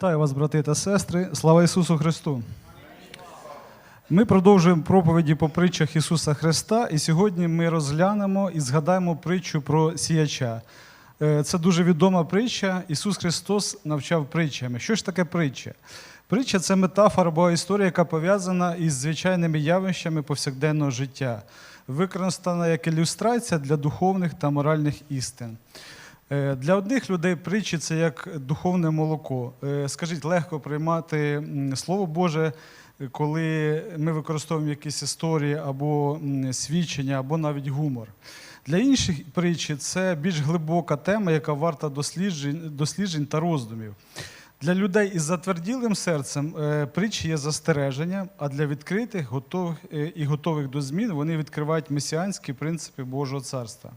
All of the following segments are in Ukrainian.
Вітаю вас, брати та сестри. Слава Ісусу Христу! Ми продовжуємо проповіді по притчах Ісуса Христа, і сьогодні ми розглянемо і згадаємо притчу про сіяча. Е, Це дуже відома притча. Ісус Христос навчав притчами. Що ж таке притча? Притча це метафора або історія, яка пов'язана із звичайними явищами повсякденного життя, використана як ілюстрація для духовних та моральних істин. Е, Для одних людей притчі це як духовне молоко. Е, Скажіть, легко приймати Слово Боже, коли ми використовуємо якісь історії або свідчення, або навіть гумор. Для інших притчі це більш глибока тема, яка варта досліджень, досліджень та роздумів. Для людей із затверділим серцем е, притчі є застереження, а для відкритих готових, і готових до змін вони відкривають месіанські принципи Божого царства.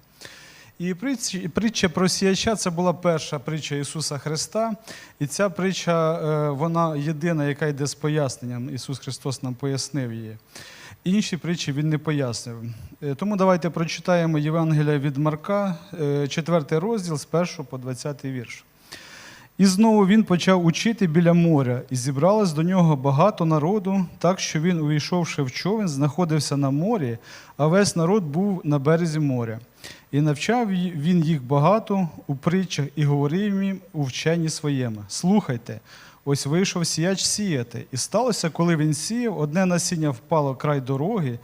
І притча, про сіяча це була перша притча Ісуса Христа. І ця притча, е, вона єдина, яка йде з поясненням. Ісус Христос нам пояснив її. Інші притчі він не пояснив. Е, Тому давайте прочитаємо Євангелія від Марка, 4 розділ з 1 по 20 вірш. І знову він почав учити біля моря, і зібралось до нього багато народу, так що він, увійшовши в човен, знаходився на морі, а весь народ був на березі моря. І навчав він їх багато у притчах і говорив їм у вченні своєму. Слухайте, ось вийшов сіяч сіяти. І сталося, коли він сіяв, одне насіння впало край дороги,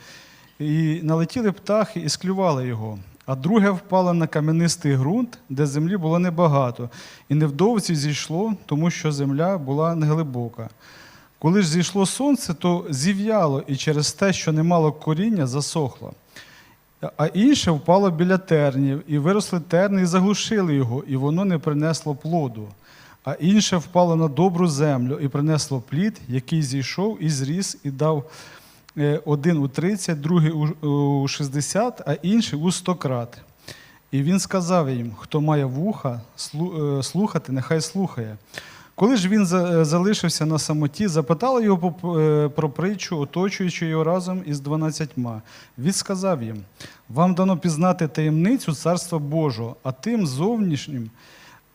і налетіли птахи і склювали його. А друге впало на кам'янистий ґрунт, де землі було небагато, і невдовзі зійшло, тому що земля була неглибока. Коли ж зійшло сонце, то зів'яло, і через те, що не мало коріння, засохло. А інше впало біля тернів, і виросли терни, і заглушили його, і воно не принесло плоду. А інше впало на добру землю і принесло плід, який зійшов і зріс, і дав один у 30, другий у- у 60, а інший у 100 крат. І він сказав їм: хто має вуха е, слухати, нехай слухає. Коли ж він залишився на самоті, запитали його е, про притчу, оточуючи його разом із дванадцятьма. Він сказав їм: вам дано пізнати таємницю Царства Божого, а тим зовнішнім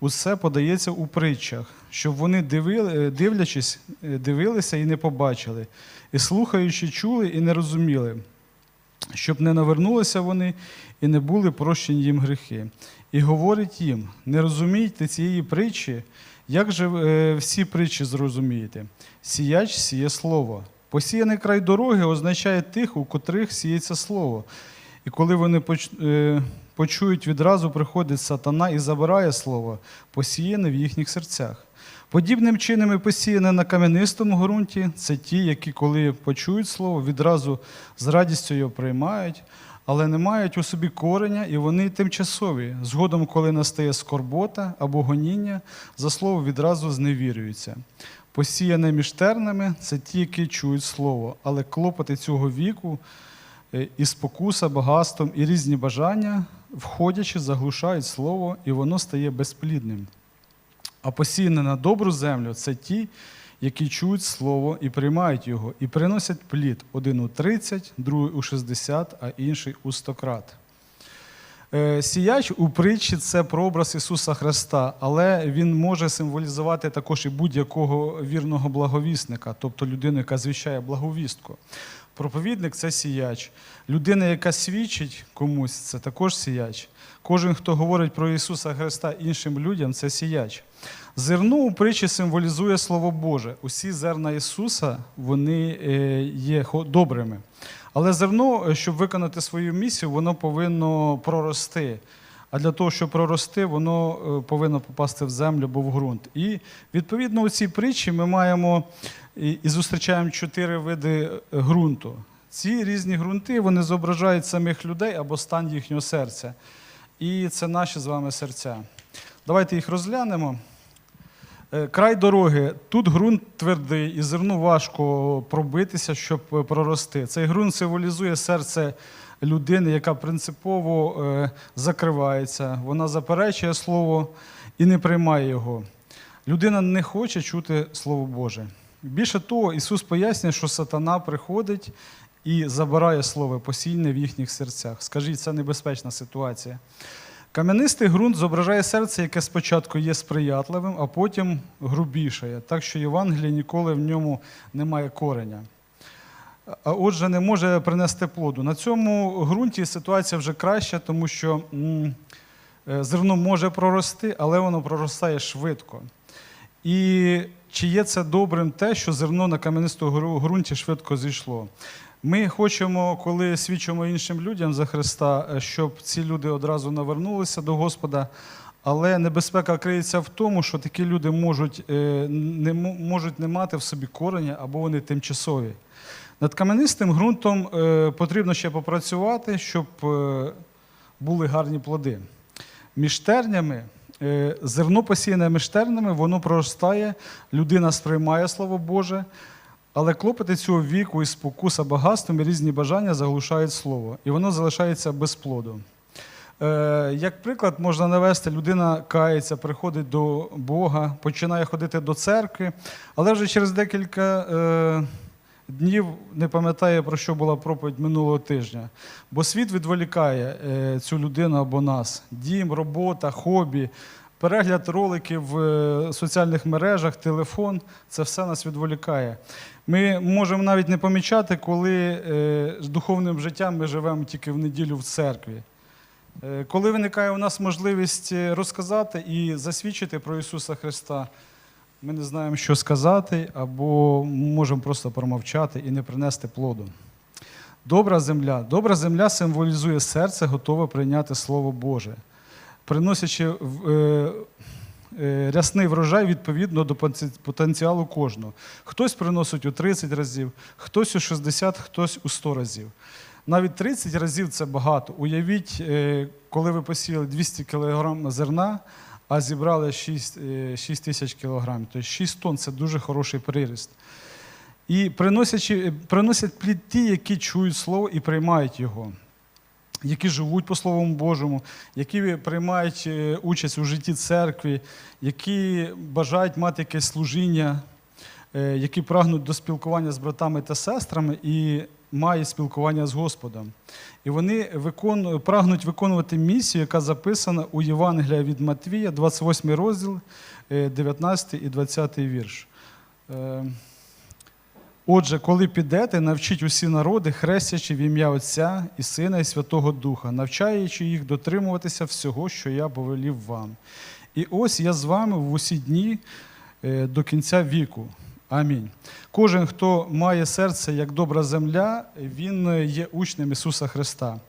усе подається у притчах, щоб вони дивили, е, дивлячись, е, дивилися і не побачили, і слухаючи, чули і не розуміли щоб не навернулися вони і не були прощені їм гріхи. І говорить їм: не розумієте цієї притчі, як же е, всі притчі зрозумієте? Сіяч сіє слово. Посіяний край дороги означає тих, у котрих сіється слово. І коли вони почують, відразу приходить сатана і забирає слово, посіяне в їхніх серцях. Подібним чином і посіяне на кам'янистому ґрунті це ті, які, коли почують слово, відразу з радістю його приймають, але не мають у собі кореня, і вони тимчасові. Згодом, коли настає скорбота або гоніння, за слово відразу зневірюються. Посіяне між тернами це ті, які чують слово, але клопоти цього віку е, і спокуса багатством, і різні бажання, входячи, заглушають слово, і воно стає безплідним. А посіяне на добру землю це ті, які чують слово і приймають його, і приносять плід один у 30, другий у 60, а інший у 100 крат. Е, Сіяч у притчі це прообраз Ісуса Христа, але він може символізувати також і будь-якого вірного благовісника, тобто людину, яка звіщає благовістку. Проповідник це сіяч. Людина, яка свідчить комусь, це також сіяч. Кожен, хто говорить про Ісуса Христа іншим людям, це сіяч. Зерно у притчі символізує Слово Боже. Усі зерна Ісуса вони е, є добрими. Але зерно, е, щоб виконати свою місію, воно повинно прорости. А для того, щоб прорости, воно е, повинно попасти в землю або в ґрунт. І відповідно у цій притчі ми маємо і, зустрічаємо чотири види е, ґрунту. Ці різні ґрунти вони зображають самих людей або стан їхнього серця. І це наші з вами серця. Давайте їх розглянемо. Е, Край дороги. Тут ґрунт твердий, і зерну важко пробитися, щоб е, прорости. Цей ґрунт символізує серце людини, яка принципово е, закривається. Вона заперечує слово і не приймає його. Людина не хоче чути Слово Боже. Більше того, Ісус пояснює, що сатана приходить і забирає слово посільне в їхніх серцях. Скажіть, це небезпечна ситуація. Кам'янистий ґрунт зображає серце, яке спочатку є сприятливим, а потім грубішає, так що Євангелія ніколи в ньому немає кореня. А отже, не може принести плоду. На цьому ґрунті ситуація вже краща, тому що е, зерно може прорости, але воно проростає швидко. І чи є це добрим те, що зерно на кам'янистому ґрунті швидко зійшло? Ми хочемо, коли свідчимо іншим людям за Христа, е, щоб ці люди одразу навернулися до Господа. Але небезпека криється в тому, що такі люди можуть е, не, можуть не мати в собі кореня або вони тимчасові. Над кам'янистим ґрунтом е, потрібно ще попрацювати, щоб були гарні плоди. Між тернями, зерно посіяне між тернями, воно проростає, людина сприймає Слово Боже, але клопоти цього віку і спокуса багатством і різні бажання заглушають слово, і воно залишається без плоду. Е, Як приклад можна навести, людина кається, приходить до Бога, починає ходити до церкви, але вже через декілька е, днів не пам'ятає, про що була проповідь минулого тижня. Бо світ відволікає е, цю людину або нас. Дім, робота, хобі, перегляд роликів в е, соціальних мережах, телефон це все нас відволікає. Ми можемо навіть не помічати, коли е, з духовним життям ми живемо тільки в неділю в церкві. Е, Коли виникає у нас можливість розказати і засвідчити про Ісуса Христа, ми не знаємо, що сказати, або можемо просто промовчати і не принести плоду. Добра земля. Добра земля символізує серце, готове прийняти Слово Боже, приносячи е, е, рясний врожай відповідно до потенціалу кожного. Хтось приносить у 30 разів, хтось у 60, хтось у 100 разів. Навіть 30 разів це багато. Уявіть, е, коли ви посіяли 200 кг зерна, а зібрали 6, е, 6 тисяч кілограмів. Тобто 6 тонн це дуже хороший приріст. І приносять плід ті, які чують слово і приймають його, які живуть по Слову Божому, які приймають е, участь у житті церкви, які бажають мати якесь служіння, е, які прагнуть до спілкування з братами та сестрами і мають спілкування з Господом. І вони викон... прагнуть виконувати місію, яка записана у Євангелія від Матвія, 28 розділ, е, 19 і 20 вірш. Отже, коли підете, навчіть усі народи, хрестячи в ім'я Отця і Сина і Святого Духа, навчаючи їх дотримуватися всього, що я повелів вам. І ось я з вами в усі дні е, до кінця віку. Амінь. Кожен, хто має серце як добра земля, він є учнем Ісуса Христа.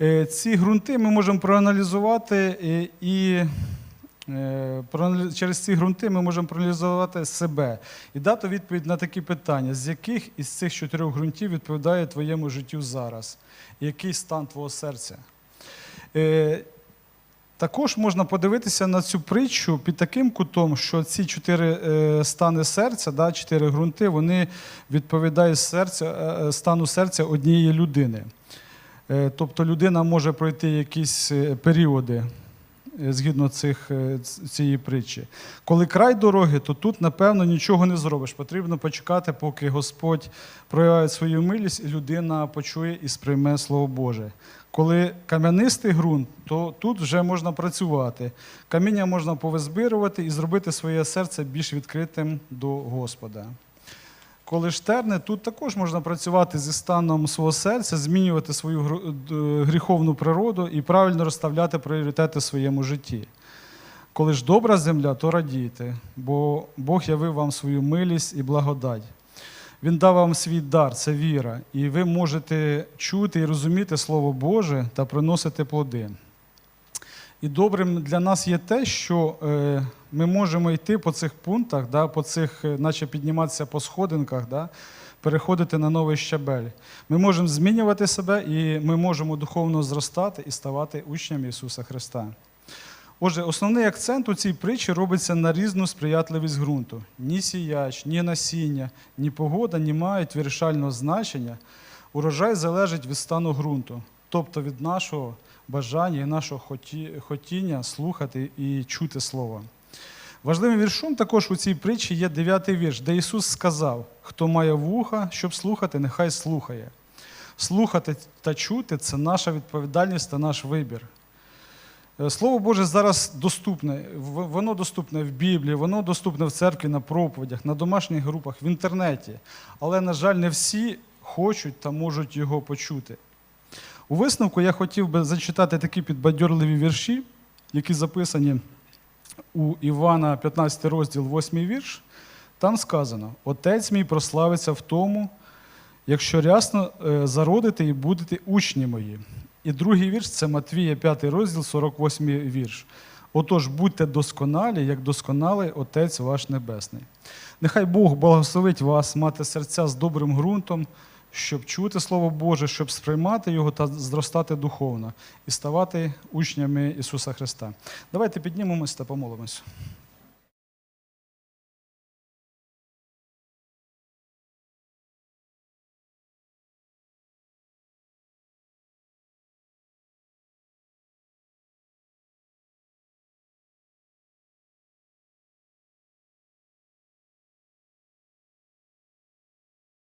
Е, Ці ґрунти ми можемо проаналізувати е, і через ці ґрунти ми можемо проаналізувати себе і дати відповідь на такі питання, з яких із цих чотирьох ґрунтів відповідає твоєму життю зараз, який стан твого серця. Е, Також можна подивитися на цю притчу під таким кутом, що ці чотири е, стани серця, да, чотири ґрунти, вони відповідають серця, е, е, стану серця однієї людини. Е, Тобто людина може пройти якісь е, періоди е, згідно цих, е, цієї притчі. Коли край дороги, то тут, напевно, нічого не зробиш. Потрібно почекати, поки Господь проявить свою милість, і людина почує і сприйме Слово Боже. Коли кам'янистий ґрунт, то тут вже можна працювати. Каміння можна повизбирувати і зробити своє серце більш відкритим до Господа. Коли ж терне, тут також можна працювати зі станом свого серця, змінювати свою гріховну природу і правильно розставляти пріоритети в своєму житті. Коли ж добра земля, то радійте, бо Бог явив вам свою милість і благодать. Він дав вам свій дар, це віра, і ви можете чути і розуміти Слово Боже та приносити плоди. І добрим для нас є те, що е, ми можемо йти по цих пунктах, да, по цих, е, наче підніматися по сходинках, да, переходити на новий щабель. Ми можемо змінювати себе і ми можемо духовно зростати і ставати учнями Ісуса Христа. Отже, основний акцент у цій притчі робиться на різну сприятливість ґрунту. Ні сіяч, ні насіння, ні погода не мають вирішального значення. Урожай залежить від стану ґрунту, тобто від нашого бажання і нашого хоті- хотіння слухати і чути Слово. Важливим віршом також у цій притчі є дев'ятий вірш, де Ісус сказав: хто має вуха, щоб слухати, нехай слухає. Слухати та чути це наша відповідальність та наш вибір. Е, Слово Боже зараз доступне. Воно доступне в Біблії, воно доступне в церкві на проповідях, на домашніх групах, в інтернеті. Але, на жаль, не всі хочуть та можуть його почути. У висновку я хотів би зачитати такі підбадьорливі вірші, які записані у Івана 15 розділ, 8 вірш. Там сказано: Отець мій прославиться в тому, якщо рясно е, зародите і будете учні мої. І другий вірш це Матвія 5 розділ, 48 вірш. Отож, будьте досконалі, як досконалий Отець ваш Небесний. Нехай Бог благословить вас мати серця з добрим ґрунтом, щоб чути Слово Боже, щоб сприймати його та зростати духовно і ставати учнями Ісуса Христа. Давайте піднімемось та помолимось.